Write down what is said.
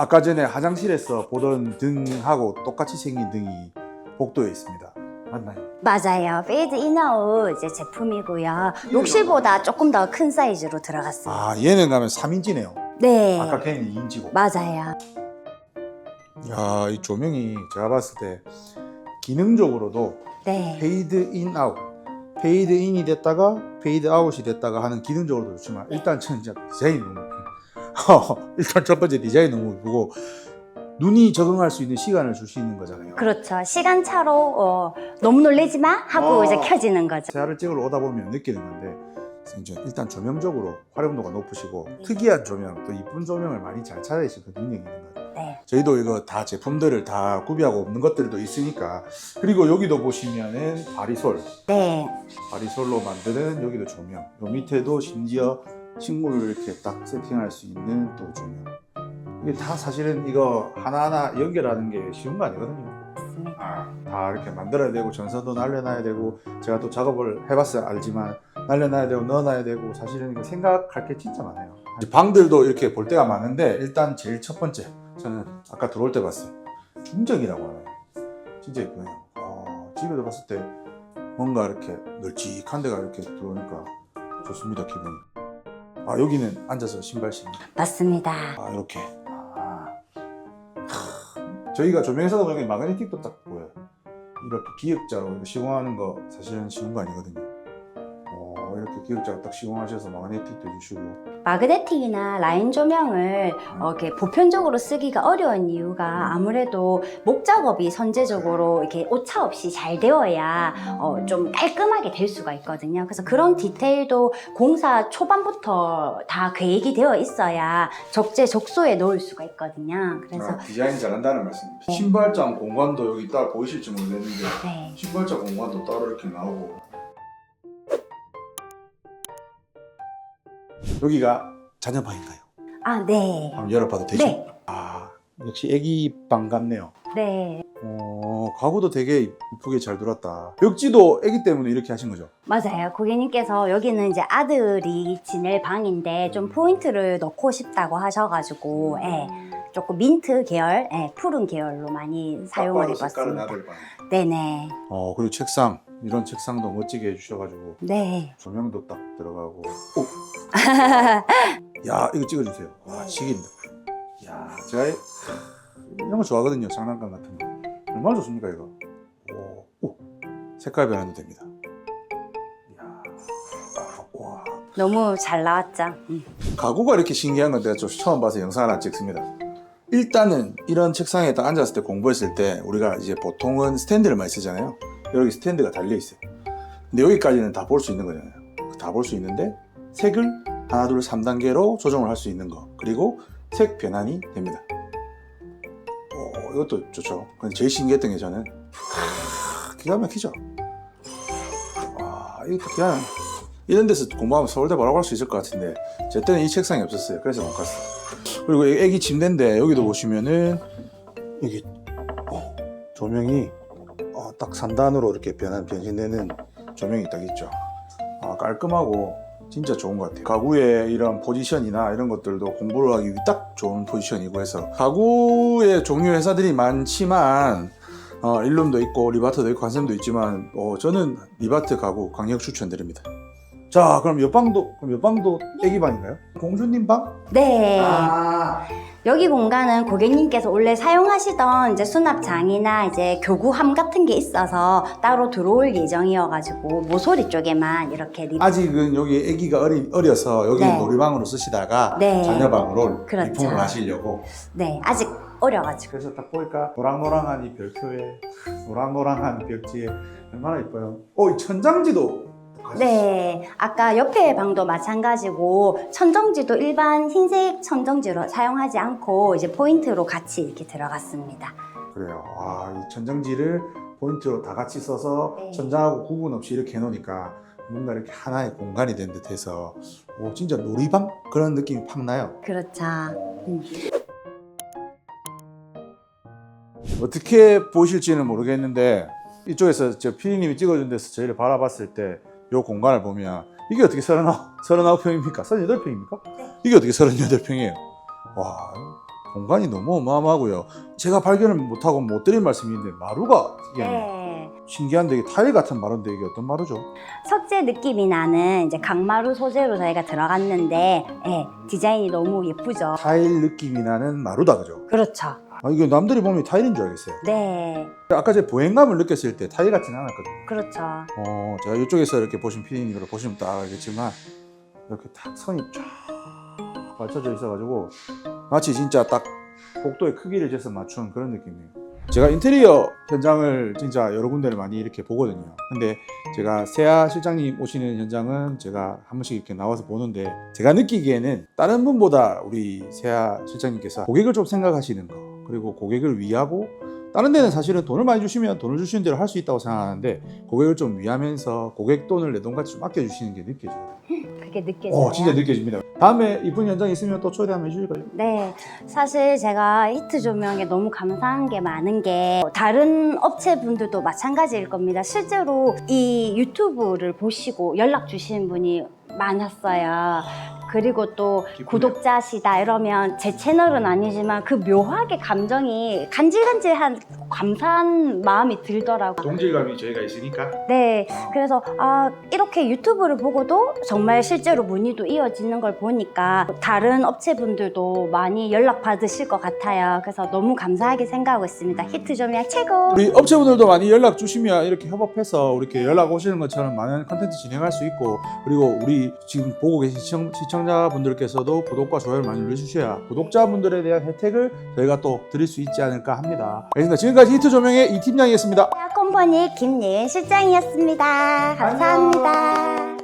아까 전에 화장실에서 보던 등하고 똑같이 생긴 등이 복도에 있습니다. 맞나요? 맞아요. 페이드 인아웃 이제 제품이고요. 욕실보다 조금 더 큰 사이즈로 들어갔습니다. 아 얘는 가면 3인치네요. 네. 아까 걔는 2인치고. 맞아요. 야, 이 조명이 제가 봤을 때 기능적으로도 네. 페이드 인 아웃, 페이드 인이 됐다가 페이드 아웃이 됐다가 하는 기능적으로도 좋지만 일단 저는 진짜 디자인이 너무. 일단 첫 번째 디자인 너무 예쁘고 눈이 적응할 수 있는 시간을 줄 수 있는 거잖아요. 그렇죠. 시간 차로 어, 너무 놀래지 마 하고 어. 이제 켜지는 거죠. 세아를 찍으러 오다 보면 느끼는 건데 일단 조명적으로 활용도가 높으시고 특이한 조명, 또 이쁜 조명을 많이 잘 찾아내실 그 능력이 있는 것 같아요. 네. 저희도 이거 다 제품들을 다 구비하고 없는 것들도 있으니까 그리고 여기도 보시면은 바리솔 네. 바리솔로 만드는 여기도 조명 요 밑에도 심지어 식물을 이렇게 딱 세팅할 수 있는 또 조명 이게 다 사실은 이거 하나하나 연결하는 게 쉬운 거 아니거든요. 맞습니다. 다 이렇게 만들어야 되고 전선도 날려놔야 되고 제가 또 작업을 해봤어야 알지만. 날려놔야 되고 넣어놔야 되고 사실은 이거 생각할 게 진짜 많아요. 방들도 이렇게 볼 때가 많은데 일단 제일 첫 번째 저는 아까 들어올 때 봤어요. 중정이라고 하나요? 진짜 예쁘네요. 어, 집에서 봤을 때 뭔가 이렇게 널찍한 데가 이렇게 들어오니까 좋습니다 기분이 아 여기는 앉아서 신발신입니다 맞습니다. 아 이렇게. 아. 하, 저희가 조명에서도 보니까 마그네틱도 딱 보여요. 이렇게 기역자로 시공하는 거 사실은 쉬운 거 아니거든요. 어, 이렇게 기역자로 딱 시공하셔서 마그네틱도 주시고 마그네틱이나 라인 조명을 어, 이렇게 보편적으로 쓰기가 어려운 이유가 아무래도 목 작업이 선제적으로 이렇게 오차 없이 잘 되어야 어, 좀 깔끔하게 될 수가 있거든요. 그래서 그런 디테일도 공사 초반부터 다 계획이 되어 있어야 적재적소에 넣을 수가 있거든요. 그래서 아, 디자인 잘한다는 말씀입니다 네. 신발장 공간도 여기 딱 보이실지 모르겠는데 네. 신발장 공간도 따로 이렇게 나오고 여기가 자녀방인가요? 아, 네. 한번 열어봐도 되죠? 네. 아 역시 애기 방 같네요 네. 어, 가구도 되게 이쁘게 잘 들었다. 벽지도 애기 때문에 이렇게 하신 거죠? 맞아요. 고객님께서 여기는 이제 아들이 지낼 방인데 좀 포인트를 넣고 싶다고 하셔가지고, 예, 조금 민트 계열, 예, 푸른 계열로 많이 사용을 해봤습니다. 아들 방. 네네. 어, 그리고 책상. 이런 책상도 멋지게 해주셔가지고 네. 조명도 딱 들어가고. 오, 야, 이거 찍어주세요. 와, 지긴다. 야, 제가 이- 이런 거 좋아하거든요. 장난감 같은 거. 얼마나 좋습니까, 이거? 오, 오. 색깔 변환도 됩니다. 야, 아, 와. 너무 잘 나왔죠? 음. 가구가 이렇게 신기한 건 내가 좀 처음 봐서 영상을 하나 찍습니다. 일단은 이런 책상에 딱 앉았을 때 공부했을 때 우리가 이제 보통은 스탠드를 많이 쓰잖아요. 여기 스탠드가 달려 있어요. 근데 여기까지는 다 볼 수 있는 거잖아요. 다 볼 수 있는데 색을 하나, 둘, 3단계로 조정을 할 수 있는 거. 그리고 색 변환이 됩니다. 어, 이것도 좋죠. 근데 제일 신기했던 게 저는 하, 기가 막히죠. 와, 이것도 그냥 이런 데서 공부하면 서울대 바로 갈수 있을 것 같은데 제 때는 이 책상이 없었어요. 그래서 못 갔어요. 그리고 이 애기 침대인데 여기도 보시면은 여기 어, 조명이 어, 딱 3단으로 이렇게 변한 변신되는 조명이 딱 있죠. 아, 깔끔하고 진짜 좋은 것 같아요. 가구의 이런 포지션이나 이런 것들도 공부를 하기 딱 좋은 포지션이고 해서 가구의 종류 회사들이 많지만 어, 일룸도 있고 리바트도 있고 한샘도 있지만 어, 저는 리바트 가구 강력 추천드립니다. 자 그럼 옆방도 그럼 옆방도 애기 방인가요? 공주님 방? 네. 아 여기 공간은 고객님께서 원래 사용하시던 이제 수납장이나 이제 교구함 같은 게 있어서 따로 들어올 예정이어가지고 모서리 쪽에만 이렇게 리... 아직은 여기 애기가 어리, 어려서 여기 네. 놀이방으로 쓰시다가 네. 자녀방으로 그렇죠. 입품을 하시려고 네, 아직 어려가지고. 그래서 딱 보니까 노랑노랑한 이 별표에 노랑노랑한 벽지에 얼마나 이뻐요. 어, 이 천장지도 네, 아까 옆에 방도 마찬가지고 천정지도 일반 흰색 천정지로 사용하지 않고 이제 포인트로 같이 이렇게 들어갔습니다. 그래요. 와, 이 천장지를 포인트로 다 같이 써서 네. 천장하고 구분 없이 이렇게 해놓으니까 뭔가 이렇게 하나의 공간이 된 듯해서 오, 진짜 놀이방 그런 느낌이 팍 나요. 그렇죠. 음. 어떻게 보실지는 모르겠는데 이쪽에서 저 피디님이 찍어준 데서 저희를 바라봤을 때 이 공간을 보면 이게 어떻게 39, 39평입니까? 38평입니까? 네. 이게 어떻게 38평이에요? 와 공간이 너무 어마어마하고요. 제가 발견을 못하고 못 드린 말씀이 있는데 마루가. 네. 신기한데 이게 타일 같은 마루인데 이게 어떤 마루죠? 석재 느낌이 나는 이제 강마루 소재로 저희가 들어갔는데 예, 디자인이 너무 예쁘죠. 타일 느낌이 나는 마루다 그죠? 그렇죠. 아 이게 남들이 보면 타일인 줄 알겠어요. 네, 아까 제 보행감을 느꼈을 때 타일 같진 않았거든요. 그렇죠. 어, 제가 이쪽에서 이렇게 보신 피디님으로 보시면 딱 알겠지만 이렇게 딱 선이 쫙 맞춰져 있어가지고 마치 진짜 딱 복도의 크기를 재서 맞춘 그런 느낌이에요. 제가 인테리어 현장을 진짜 여러 군데를 많이 이렇게 보거든요. 근데 제가 세아 실장님 오시는 현장은 제가 한 번씩 이렇게 나와서 보는데 제가 느끼기에는 다른 분보다 우리 세아 실장님께서 고객을 좀 생각하시는 거 그리고 고객을 위하고 다른 데는 사실은 돈을 많이 주시면 돈을 주시는 대로 할 수 있다고 생각하는데 고객을 좀 위하면서 고객 돈을 내 돈같이 좀 아껴주시는 게 느껴져요. 그게 느껴져요. 어, 진짜 느껴집니다. 다음에 이쁜 현장 있으면 또 초대 한번 해주실까요? 네, 사실 제가 히트 조명에 너무 감사한 게 많은 게 다른 업체 분들도 마찬가지일 겁니다. 실제로 이 유튜브를 보시고 연락 주시는 분이 많았어요. 그리고 또 기쁘네요. 구독자시다 이러면 제 채널은 아니지만 그 묘하게 감정이 간질간질한 감사한 마음이 들더라고요. 동질감이 저희가 있으니까. 네, 그래서 아 이렇게 유튜브를 보고도 정말 실제로 문의도 이어지는 걸 보니까 다른 업체분들도 많이 연락 받으실 것 같아요. 그래서 너무 감사하게 생각하고 있습니다. 히트 조명 최고. 우리 업체분들도 많이 연락 주시면 이렇게 협업해서 이렇게 연락 오시는 것처럼 많은 컨텐츠 진행할 수 있고 그리고 우리 지금 보고 계신 시청, 시청자 분들께서도 구독과 좋아요를 많이 눌러주셔야 구독자분들에 대한 혜택을 저희가 또 드릴 수 있지 않을까 합니다. 알겠습니다. 지금까지 히트 조명의 이 팀장이었습니다. 컴퍼니 김예은 실장이었습니다. 감사합니다.